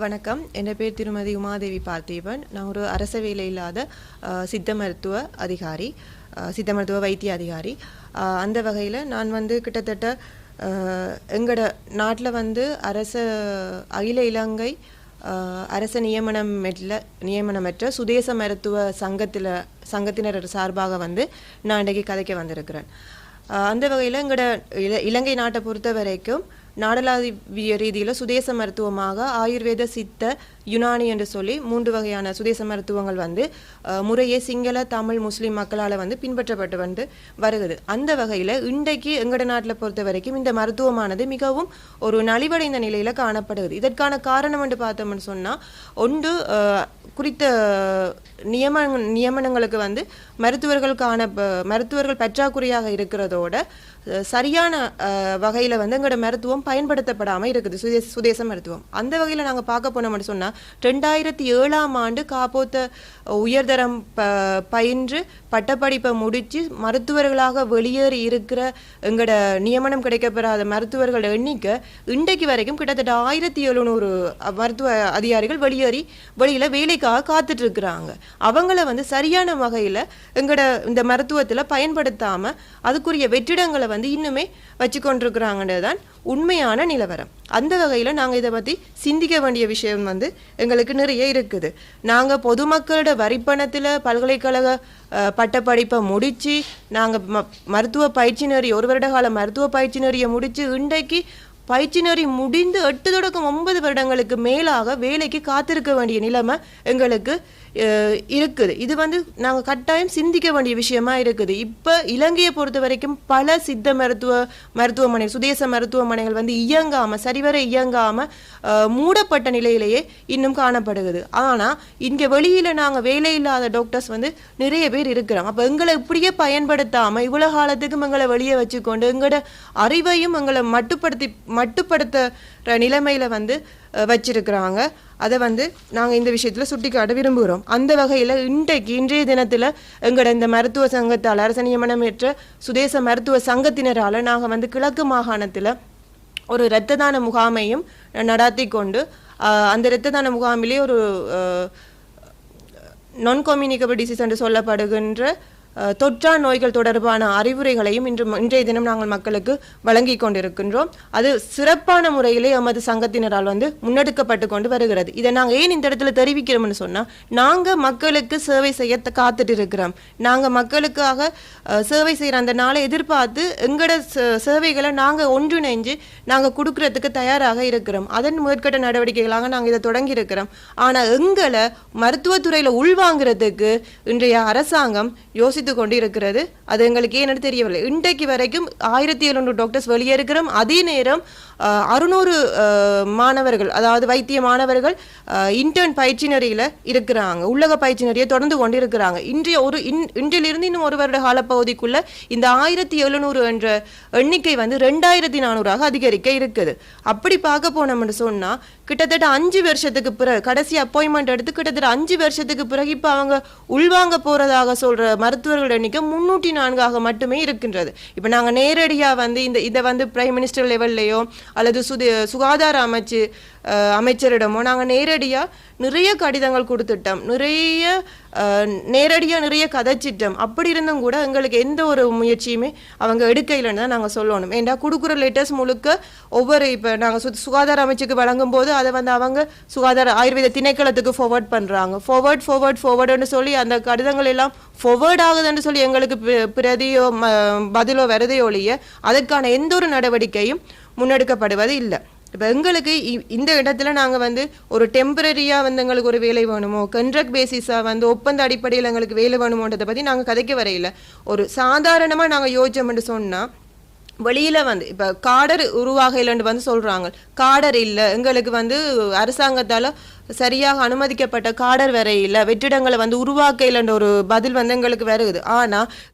வணக்கம். என் பேர் திருமதி உமாதேவி பார்த்திபன். நான் ஒரு அரச வேலை இல்லாத சித்த மருத்துவ அதிகாரி சித்த மருத்துவ வைத்திய அதிகாரி. அந்த வகையில் நான் வந்து கிட்டத்தட்ட எங்களோட நாட்டில் வந்து அரச அகில இலங்கை அரச நியமனமற்ற நியமனமற்ற சுதேச மருத்துவ சங்கத்தில் சங்கத்தினர் சார்பாக வந்து நான் இன்றைக்கு கதைக்க வந்திருக்கிறேன். அந்த வகையில் எங்களோட இல இலங்கை நாட்டை பொறுத்த வரைக்கும் நாடளாவிய ரீதியில் சுதேச மருத்துவமாக ஆயுர்வேத சித்த யுனானி என்று சொல்லி மூன்று வகையான சுதேச மருத்துவங்கள் வந்து முறையே சிங்கள தமிழ் முஸ்லீம் மக்களால் வந்து பின்பற்றப்பட்டு வந்து வருகிறது. அந்த வகையில் இன்றைக்கு எங்கட நாட்டில் பொறுத்த வரைக்கும் இந்த மருத்துவமானது மிகவும் ஒரு நலிவடைந்த நிலையில் காணப்படுகிறது. இதற்கான காரணம் என்று பார்த்தோம்னு சொன்னால் ஒன்று குறித்த நியம நியமனங்களுக்கு வந்து மருத்துவர்களுக்கான மருத்துவர்கள் பற்றாக்குறையாக இருக்கிறதோட சரியான வகையில் வந்து எங்களோட மருத்துவம் பயன்படுத்தப்படாமல் இருக்குது. சுதேச சுதேச மருத்துவம். அந்த வகையில் நாங்கள் பார்க்க போனோம்னு சொன்னால் ரெண்டாயிரத்தி ஏழாம் ஆண்டு காப்போத்த உயர்தரம் ப பயின்று பட்டப்படிப்பை முடித்து மருத்துவர்களாக வெளியேறி இருக்கிற எங்களோட நியமனம் கிடைக்கப்பெறாத மருத்துவர்கள் எண்ணிக்கை இன்றைக்கு வரைக்கும் கிட்டத்தட்ட ஆயிரத்தி எழுநூறு மருத்துவ அதிகாரிகள் வெளியேறி வெளியில் வேலைக்காக காத்துட்ருக்குறாங்க. அவங்கள வந்து சரியான வகையில் எங்களோட இந்த மருத்துவத்தில் பயன்படுத்தாமல் அதுக்குரிய வெற்றிடங்களை வந்து இன்னுமே வச்சு கொண்டிருக்கிறாங்கன்றது தான் உண்மையான நிலவரம். அந்த வகையில் நாங்கள் இதை பற்றி சிந்திக்க வேண்டிய விஷயம் வந்து எங்களுக்கு நிறைய இருக்குது. நாங்கள் பொதுமக்களோட வரிப்பணத்தில் பல்கலைக்கழக பட்டப்படிப்பை முடித்து நாங்கள் ம மருத்துவ பயிற்சி நெறி ஒரு வருட கால மருத்துவ பயிற்சி நெறியை முடித்து இன்றைக்கு பயிற்சி நெறி முடிந்து எட்டு தொடக்கம் ஒன்பது வருடங்களுக்கு மேலாக வேலைக்கு காத்திருக்க வேண்டிய நிலைமை எங்களுக்கு இருக்குது. இது வந்து நாங்கள் கட்டாயம் சிந்திக்க வேண்டிய விஷயமா இருக்குது. இப்போ இலங்கையை பொறுத்த வரைக்கும் பல சித்த மருத்துவ மருத்துவமனை சுதேச மருத்துவமனைகள் வந்து இயங்காமல் சரிவர இயங்காமல் மூடப்பட்ட நிலையிலேயே இன்னும் காணப்படுகிறது. ஆனால் இங்கே வெளியில் நாங்கள் வேலை இல்லாத டாக்டர்ஸ் வந்து நிறைய பேர் இருக்கிறோம் அப்போ எங்களை இப்படியே பயன்படுத்தாமல் இவ்வளோ காலத்துக்கும் எங்களை வெளியே வச்சுக்கொண்டு எங்களோட அறிவையும் எங்களை மட்டுப்படுத்தி மட்டுப்படுத்துகிற நிலைமையில் வந்து வச்சிருக்கிறாங்க. அதை வந்து நாங்கள் இந்த விஷயத்தில் சுட்டிக்காட்ட விரும்புகிறோம். அந்த வகையில் இன்றைக்கு இன்றைய தினத்தில் எங்களோட இந்த மருத்துவ சங்கத்தால் அரச நியமனமேற்ற சுதேச மருத்துவ சங்கத்தினரால் நாங்கள் வந்து கிழக்கு மாகாணத்தில் ஒரு இரத்த தான முகாமையும் நடாத்தி கொண்டு அந்த இரத்த தான முகாமிலே ஒரு நான் கம்யூனிகபிள் டிசீஸ் என்று சொல்லப்படுகின்ற தொற்றா நோய்கள் தொடர்பான அறிவுரைகளையும் இன்று இன்றைய தினம் நாங்கள் மக்களுக்கு வழங்கி கொண்டிருக்கின்றோம். அது சிறப்பான முறையிலே எமது சங்கத்தினரால் வந்து முன்னெடுக்கப்பட்டு கொண்டு வருகிறது. இதை நாங்கள் ஏன் இந்த இடத்துல தெரிவிக்கிறோம்னு சொன்னால் நாங்கள் மக்களுக்கு சேவை செய்ய காத்துட்டு இருக்கிறோம் நாங்கள் மக்களுக்காக சேவை செய்கிற அந்த நாளை எதிர்பார்த்து எங்களோட சே- சேவைகளை நாங்கள் ஒன்றிணைஞ்சு நாங்கள் கொடுக்கறதுக்கு தயாராக இருக்கிறோம். அதன் முதற்கட்ட நடவடிக்கைகளாக நாங்கள் இதை தொடங்கி இருக்கிறோம் ஆனால் எங்களை மருத்துவத்துறையில் உள்வாங்கிறதுக்கு இன்றைய அரசாங்கம் யோசித்து அதிகரித்து கொண்டிருக்கிறது. அது எங்களுக்கு ஏன்னு தெரியவில்லை. இன்றைக்கு வரைக்கும் ஆயிரத்தி எழுநூறு டாக்டர்ஸ் வெளியே இருக்கிறோம் அதே நேரம் அறுநூறு மாணவர்கள் அதாவது வைத்திய மாணவர்கள் இன்டர்ன் பயிற்சி நெறியில் இருக்கிறாங்க. உள்ளக பயிற்சி நெறியை தொடர்ந்து கொண்டிருக்கிறாங்க. இன்றைய ஒரு இன் இன்றிலிருந்து இன்னும் ஒரு வருட காலப்பகுதிக்குள்ள இந்த ஆயிரத்தி எழுநூறு என்ற எண்ணிக்கை வந்து ரெண்டாயிரத்தி நானூறாக அதிகரிக்க இருக்குது. அப்படி பார்க்க போனோம்னு சொன்னால் கிட்டத்தட்ட அஞ்சு வருஷத்துக்கு பிறகு கடைசி அப்பாயின்மெண்ட் எடுத்து கிட்டத்தட்ட அஞ்சு வருஷத்துக்கு பிறகு இப்போ அவங்க உள்வாங்க போகிறதாக சொல்கிற மருத்துவ மருத்துவர்கள் எண்ணிக்கை முன்னூற்றி நான்காக மட்டுமே இருக்கின்றது. இப்போ நாங்கள் நேரடியாக வந்து இந்த இதை வந்து பிரைம் மினிஸ்டர் லெவல்லையோ அல்லது சுது சுகாதார அமைச்சு அமைச்சரிடமோ நாங்கள் நேரடியாக நிறைய கடிதங்கள் கொடுத்துட்டோம். நிறைய நேரடியாக நிறைய கதைச்சிட்டோம். அப்படி இருந்தும் கூட எங்களுக்கு எந்த ஒரு முயற்சியுமே அவங்க எடுக்கையிலன்னு தான் நாங்கள் சொல்லணும். ஏன்டா கொடுக்குற லெட்டர்ஸ் முழுக்க ஒவ்வொரு இப்போ நாங்கள் சு சுகாதார அமைச்சுக்கு வழங்கும் போது அதை வந்து அவங்க சுகாதார ஆயுர்வேத திணைக்களத்துக்கு ஃபார்வர்ட் பண்ணுறாங்க ஃபார்வர்ட் ஃபார்வர்ட் ஃபார்வர்டுன்னு சொல்லி அந்த கடிதங்கள் எல்லாம் ஃபார்வர்ட் ஆகுதுன்னு சொல்லி எங்களுக்கு பிரதியோ ம- பதிலோ வருதையோ ஒழிய அதற்கான எந்த ஒரு நடவடிக்கையும் முன்னெடுக்கப்படுவது இல்லை. இப்போ எங்களுக்கு இ- இந்த இடத்துல நாங்கள் வந்து ஒரு டெம்பரரியாக வந்து எங்களுக்கு ஒரு வேலை வேணுமோ கண்ட்ராக்ட் பேசிஸாக வந்து ஒப்பந்த அடிப்படையில் எங்களுக்கு வேலை வேணுமோன்றதை பற்றி நாங்கள் கதைக்க வரையில. ஒரு சாதாரணமாக நாங்கள் யோசிச்சோம்னு சொன்னால் வெளியில் வந்து இப்போ காடர் உருவாகலன்னு வந்து சொல்கிறாங்க காடர் இல்லை எங்களுக்கு வந்து அரசாங்கத்தால் சரியாக அனுமதிக்கப்பட்ட காடர் வரையில் வெற்றிடங்களை வந்து உருவாக்கலன்ற ஒரு பதில் வந்து எங்களுக்கு வருகுது ஆனால்